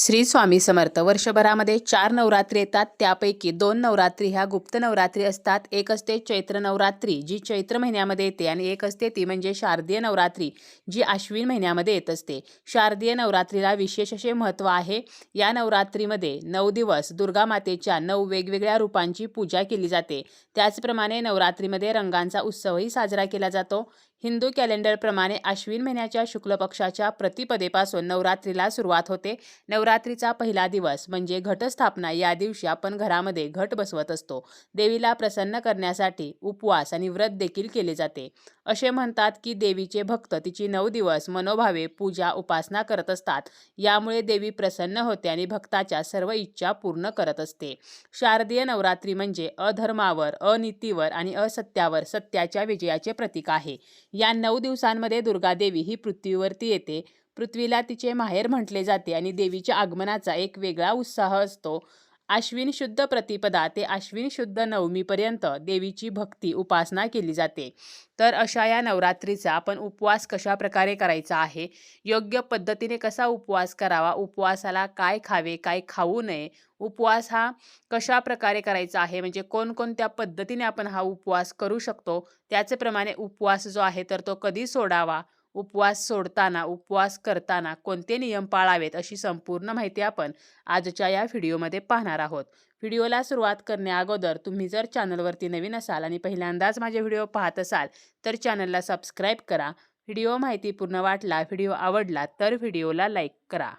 श्री स्वामी समर्थ वर्षभरामध्ये चार नवरात्री येतात. त्यापैकी दोन नवरात्री ह्या गुप्त नवरात्री असतात. एक असते चैत्र नवरात्री जी चैत्र महिन्यामध्ये येते आणि एक असते ती म्हणजे शारदीय नवरात्री जी आश्विन महिन्यामध्ये येत असते. शारदीय नवरात्रीला विशेष असे महत्त्व आहे. या नवरात्रीमध्ये नऊ दिवस दुर्गा मातेच्या नऊ वेगवेगळ्या रूपांची पूजा केली जाते. त्याचप्रमाणे नवरात्रीमध्ये रंगांचा उत्सवही साजरा केला जातो. हिंदू कॅलेंडरप्रमाणे आश्विन महिन्याच्या शुक्ल पक्षाच्या प्रतिपदेपासून नवरात्रीला सुरुवात होते. नवरात्रीचा पहिला दिवस म्हणजे घटस्थापना या दिवशी आपण घरामध्ये घट बसवत असतो. देवीला प्रसन्न करण्यासाठी उपवास आणि व्रत देखील केले जाते. असे म्हणतात की देवीचे भक्त तिची नऊ दिवस मनोभावे पूजा उपासना करत असतात. यामुळे देवी प्रसन्न होते आणि भक्ताच्या सर्व इच्छा पूर्ण करत असते. शारदीय नवरात्री म्हणजे अधर्मावर अनितीवर आणि असत्यावर सत्याच्या विजयाचे प्रतीक आहे. या नऊ दिवसांमध्ये दुर्गादेवी ही पृथ्वीवरती येते. पृथ्वीला तिचे माहेर म्हटले जाते आणि देवीच्या आगमनाचा एक वेगळा उत्साह असतो. आश्विन शुद्ध प्रतिपदा ते आश्विन शुद्ध नवमीपर्यंत देवीची भक्ती उपासना केली जाते. तर अशा या नवरात्रीचा आपण उपवास कशा प्रकारे करायचा आहे? योग्य पद्धतीने कसा उपवास करावा? उपवासाला काय खावे काय खाऊ नये? उपवास हा कशा प्रकारे करायचा आहे? म्हणजे कोणकोणत्या पद्धतीने आपण हा उपवास करू शकतो? त्याचप्रमाणे उपवास जो आहे तर तो कधी सोडावा? उपवास सोडताना उपवास करताना कोणते नियम पाळावेत अशी संपूर्ण माहिती आपण आजच्या या व्हिडिओमध्ये पाहणार आहोत. व्हिडिओला सुरुवात करण्या तुम्ही जर चॅनलवरती नवीन असाल आणि पहिल्यांदाच माझे व्हिडिओ पाहत असाल तर चॅनलला सबस्क्राईब करा. व्हिडिओ माहितीपूर्ण वाटला व्हिडिओ आवडला तर व्हिडिओला लाईक करा.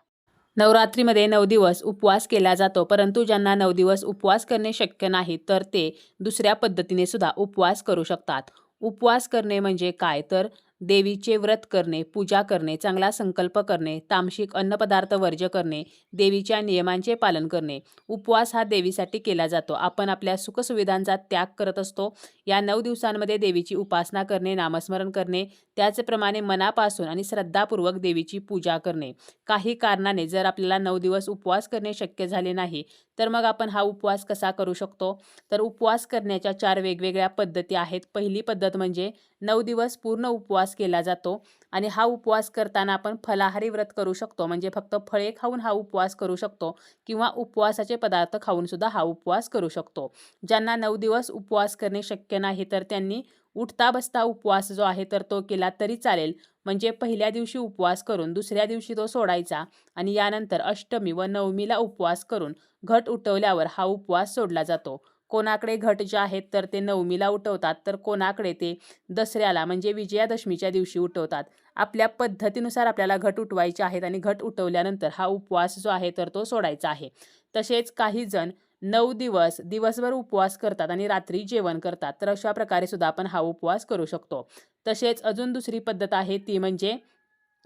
नवरात्रीमध्ये नऊ दिवस उपवास केला जातो परंतु ज्यांना नऊ दिवस उपवास करणे शक्य नाही तर ते दुसऱ्या पद्धतीने सुद्धा उपवास करू शकतात. उपवास करणे म्हणजे काय? तर देवीचे व्रत करणे पूजा करणे चांगला संकल्प करणे तामसिक अन्नपदार्थ वर्ज करणे देवीच्या नियमांचे पालन करणे. उपवास हा देवीसाठी केला जातो. आपण आपल्या सुखसुविधांचा त्याग करत असतो. या नऊ दिवसांमध्ये देवीची उपासना करणे नामस्मरण करणे त्याचप्रमाणे मनापासून आणि श्रद्धापूर्वक देवीची पूजा करणे. काही कारणाने जर आपल्याला नऊ दिवस उपवास करणे शक्य झाले नाही तर मग आपण हा उपवास कसा करू शकतो? तर उपवास करण्याच्या चार वेगवेगळ्या पद्धती आहेत. पहिली पद्धत म्हणजे नऊ दिवस पूर्ण उपवास केला जातो. आणि हा उपवास करताना आपण फलाहारी व्रत करू शकतो. म्हणजे फक्त फळे खाऊन हा उपवास करू शकतो किंवा उपवासाचे पदार्थ खाऊनसुद्धा हा उपवास करू शकतो. ज्यांना नऊ दिवस उपवास करणे शक्य नाही तर त्यांनी उठता बसता उपवास जो आहे तर तो केला तरी चालेल. म्हणजे पहिल्या दिवशी उपवास करून दुसऱ्या दिवशी तो सोडायचा आणि यानंतर अष्टमी व नवमीला उपवास करून घट उठवल्यावर हा उपवास सोडला जातो. कोणाकडे घट जे आहेत तर ते नवमीला उठवतात. तर कोणाकडे ते दसऱ्याला म्हणजे विजयादशमीच्या दिवशी उठवतात. आपल्या पद्धतीनुसार आपल्याला घट उठवायचे आहेत आणि घट उठवल्यानंतर हा उपवास जो आहे तर तो सोडायचा आहे. तसेच काही जण नऊ दिवस दिवसभर उपवास करतात आणि रात्री जेवण करतात. तर अशा प्रकारे सुद्धा आपण हा उपवास करू शकतो. तसेच अजून दुसरी पद्धत आहे ती म्हणजे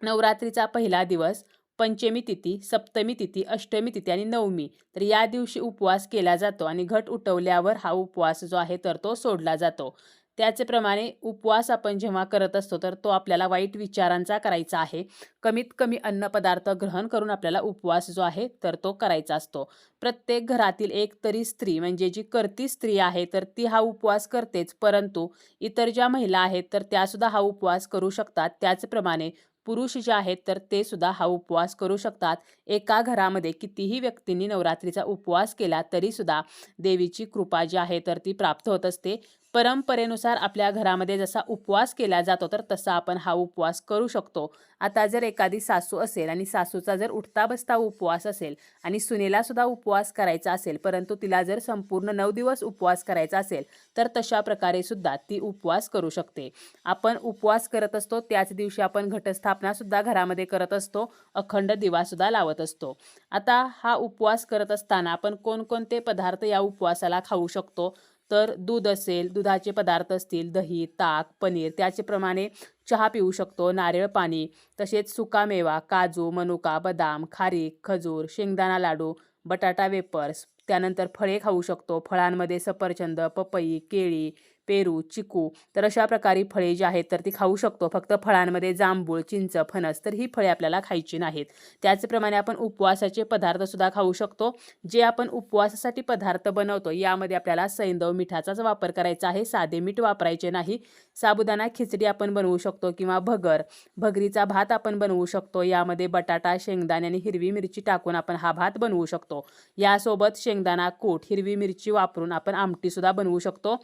नवरात्रीचा पहिला दिवस पंचमी तिथी सप्तमी तिथी अष्टमी तिथी आणि नवमी. तर या दिवशी उपवास केला जातो आणि घट उठवल्यावर हा उपवास जो आहे तर तो सोडला जातो. त्याचप्रमाणे उपवास आपण जेव्हा करत असतो तर तो आपल्याला वाईट विचारांचा करायचा आहे. कमीत कमी अन्नपदार्थ ग्रहण करून आपल्याला उपवास जो आहे तर तो करायचा असतो. प्रत्येक घरातील एक तरी स्त्री म्हणजे जी करती स्त्री आहे तर ती हा उपवास करतेच. परंतु इतर ज्या महिला आहेत तर त्यासुद्धा हा उपवास करू शकतात. त्याचप्रमाणे पुरुष जे आहेत तर ते सुद्धा हा उपवास करू शकतात. एका घरामध्ये कितीही व्यक्तींनी नवरात्रीचा उपवास केला तरी सुद्धा देवीची कृपा जी आहे तर ती प्राप्त होत असते. परंपरेनुसार आपल्या घरामध्ये जसा उपवास केला जातो तर तसा आपण हा उपवास करू शकतो. आता जर एखादी सासू असेल आणि सासूचा जर उठता बसता उपवास असेल आणि सुनेलासुद्धा उपवास करायचा असेल परंतु तिला जर संपूर्ण नऊ दिवस उपवास करायचा असेल तर तशा प्रकारे सुद्धा ती उपवास करू शकते. आपण उपवास करत असतो त्याच दिवशी आपण घटस्थापनासुद्धा घरामध्ये करत असतो अखंड दिवासुद्धा लावत असतो. आता हा उपवास करत असताना आपण कोणकोणते पदार्थ या उपवासाला खाऊ शकतो? तर दूध असेल दुधाचे पदार्थ असतील दही ताक पनीर त्याचेप्रमाणे चहा पिऊ शकतो नारळ पाणी तसेच सुकामेवा काजू मनुका बदाम खारीक खजूर शेंगदाणा लाडू बटाटा वेपर्स त्यानंतर फळे खाऊ शकतो फळांमध्ये सफरचंद पपई केळी पेरू चिकू तर अशा प्रकारे फळे जी आहेत तर ती खाऊ शकतो. फक्त फळांमध्ये जांभूळ चिंच फणस तर ही फळे आपल्याला खायची नाहीत. त्याचप्रमाणे आपण उपवासाचे पदार्थसुद्धा खाऊ शकतो. जे आपण उपवासासाठी पदार्थ बनवतो यामध्ये आपल्याला सैंदव मिठाचाच वापर करायचा आहे. साधे मीठ वापरायचे नाही. साबुदाणा खिचडी आपण बनवू शकतो किंवा भगर. भगरीचा भात आपण बनवू शकतो. यामध्ये बटाटा शेंगदाणे आणि हिरवी मिरची टाकून आपण हा भात बनवू शकतो. यासोबत शेंगदाणा कूट हिरवी मिरची वापरून आपण आमटीसुद्धा बनवू शकतो.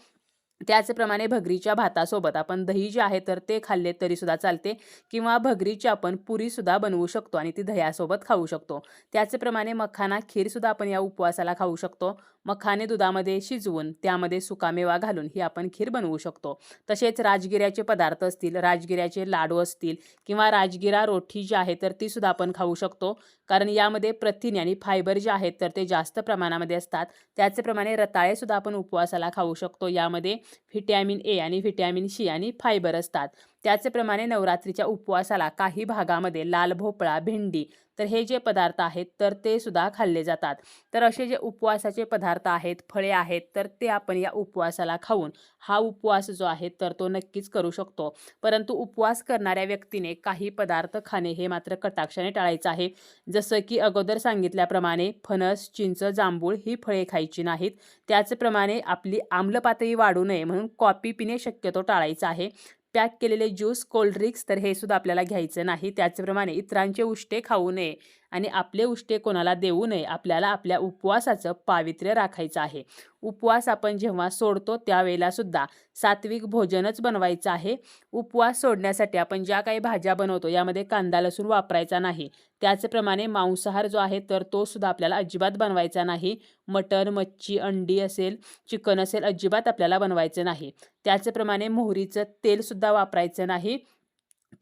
त्याचप्रमाणे भगरीच्या भातासोबत आपण दही जे आहे तर ते खाल्ले तरीसुद्धा चालते किंवा भगरीची आपण पुरीसुद्धा बनवू शकतो आणि ती दह्यासोबत खाऊ शकतो. त्याचप्रमाणे मखाना खीरसुद्धा आपण या उपवासाला खाऊ शकतो. मखाने दुधामध्ये शिजवून त्यामध्ये सुकामेवा घालून ही आपण खीर बनवू शकतो. तसेच राजगिऱ्याचे पदार्थ असतील राजगिऱ्याचे लाडू असतील किंवा राजगिरा रोठी जी आहे तर तीसुद्धा आपण खाऊ शकतो. कारण यामध्ये प्रथिने आणि फायबर जे आहेत तर ते जास्त प्रमाणामध्ये असतात. त्याचप्रमाणे रताळेसुद्धा आपण उपवासाला खाऊ शकतो. यामध्ये व्हिटॅमिन ए आणि व्हिटॅमिन सी आणि फायबर असतात. त्याचप्रमाणे नवरात्रीच्या उपवासाला काही भागामध्ये लाल भोपळा भेंडी तर हे जे पदार्थ आहेत तर ते सुद्धा खाल्ले जातात. तर असे जे उपवासाचे पदार्थ आहेत फळे आहेत तर ते आपण या उपवासाला खाऊन हा उपवास जो आहे तर तो नक्कीच करू शकतो. परंतु उपवास करणाऱ्या व्यक्तीने काही पदार्थ खाणे हे मात्र कटाक्षाने टाळायचं आहे. जसं की अगोदर सांगितल्याप्रमाणे फणस चिंच जांभूळ ही फळे खायची नाहीत. त्याचप्रमाणे आपली आम्ल पातळी वाढू नये म्हणून कॉपी पिणे शक्यतो टाळायचं आहे. पॅक केलेले ज्यूस कोल्ड्रिंक्स तर हे सुद्धा आपल्याला घ्यायचं नाही. त्याचप्रमाणे इतरांचे उष्टे खाऊ नये. आणि आपले उष्टे कोणाला देऊ नये आपल्याला आपल्या उपवासाचं पावित्र्य राखायचं आहे. उपवास आपण जेव्हा सोडतो त्यावेळेला सुद्धा सात्विक भोजनच बनवायचं आहे. उपवास सोडण्यासाठी आपण ज्या काही भाज्या बनवतो यामध्ये कांदा लसूण वापरायचा नाही. त्याचप्रमाणे मांसाहार जो आहे तर तो सुद्धा आपल्याला अजिबात बनवायचा नाही. मटण मच्छी अंडी असेल चिकन असेल अजिबात आपल्याला बनवायचं नाही. त्याचप्रमाणे मोहरीचं तेलसुद्धा वापरायचं नाही.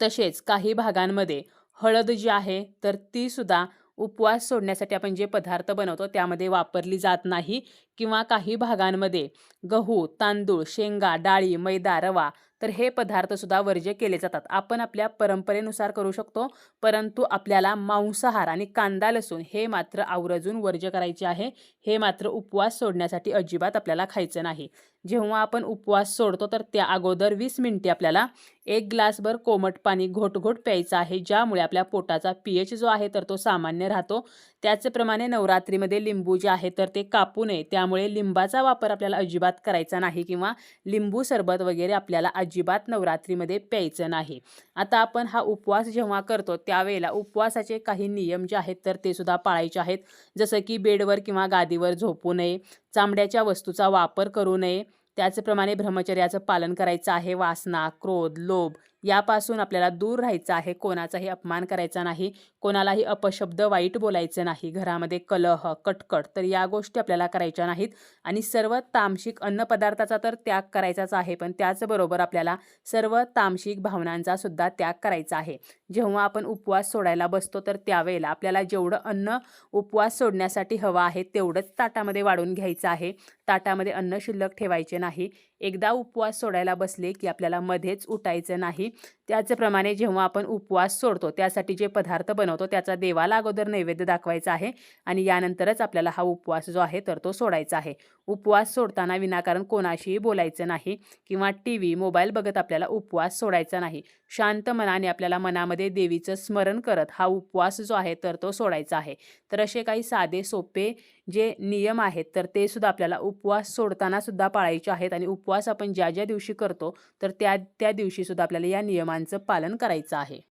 तसेच काही भागांमध्ये हळद जी आहे तर ती सुद्धा उपवास सोडण्यासाठी आपण जे पदार्थ बनवतो त्यामध्ये वापरली जात नाही. किंवा काही भागांमध्ये गहू तांदूळ शेंगा डाळी मैदा रवा तर हे पदार्थसुद्धा वर्ज्य केले जातात. आपण आपल्या परंपरेनुसार करू शकतो परंतु आपल्याला मांसाहार आणि कांदा लसूण हे मात्र आवर्जून वर्ज्य करायचे आहे. हे मात्र उपवास सोडण्यासाठी अजिबात आपल्याला खायचं नाही. जेव्हा आपण उपवास सोडतो तर त्या अगोदर वीस मिनिटे आपल्याला एक ग्लासभर कोमट पाणी घोट घोट प्यायचं आहे ज्यामुळे आपल्या पोटाचा पी एच जो आहे तर तो सामान्य राहतो. त्याचप्रमाणे नवरात्रीमध्ये लिंबू जे आहे तर ते कापू नये. त्यामुळे लिंबाचा वापर आपल्याला अजिबात करायचा नाही किंवा लिंबू सरबत वगैरे आपल्याला अजिबात नवरात्रीमध्ये प्यायचं नाही. आता आपण हा उपवास जेव्हा करतो त्यावेळेला उपवासाचे काही नियम जे आहेत तर ते सुद्धा पाळायचे आहेत. जसं की बेडवर किंवा गादीवर झोपू नये चामड्याच्या वस्तूचा वापर करू नये. त्याचप्रमाणे ब्रह्मचर्याचं पालन करायचं आहे. वासना क्रोध लोभ यापासून आपल्याला दूर राहायचं आहे. कोणाचाही अपमान करायचा नाही. कोणालाही अपशब्द वाईट बोलायचं नाही. घरामध्ये कलह कटकट तर या गोष्टी आपल्याला करायच्या नाहीत. आणि सर्व तामशिक अन्नपदार्थाचा तर त्याग करायचाच आहे. पण त्याचबरोबर आपल्याला सर्व तामशिक भावनांचा सुद्धा त्याग करायचा आहे. जेव्हा आपण उपवास सोडायला बसतो तर त्यावेळेला आपल्याला जेवढं अन्न उपवास सोडण्यासाठी हवं आहे तेवढंच ताटामध्ये वाढून घ्यायचं आहे. ताटामध्ये अन्न शिल्लक ठेवायचे नाही. एकदा उपवास सोडायला बसले की आपल्याला मध्येच उठायचं नाही. त्याचप्रमाणे जेव्हा आपण उपवास सोडतो त्यासाठी जे पदार्थ बनवतो त्याचा देवाला अगोदर नैवेद्य दाखवायचा आहे आणि यानंतरच आपल्याला हा उपवास जो आहे तर तो सोडायचा आहे. उपवास सोडताना विनाकारण कोणाशीही बोलायचं नाही किंवा टी व्ही मोबाईल बघत आपल्याला उपवास सोडायचा नाही. शांत मनाने आपल्याला मनामध्ये देवीचं स्मरण करत हा उपवास जो आहे तर तो सोडायचा आहे. तर असे काही साधे सोपे जे नियम आहेत तर ते सुद्धा आपल्याला उपवास सोडताना सुद्धा पाळायचे आहेत आणि उपवास आपण ज्या ज्या दिवशी करतो तर त्या त्या दिवशी सुद्धा आपल्याला या नियमांचं पालन करायचं आहे.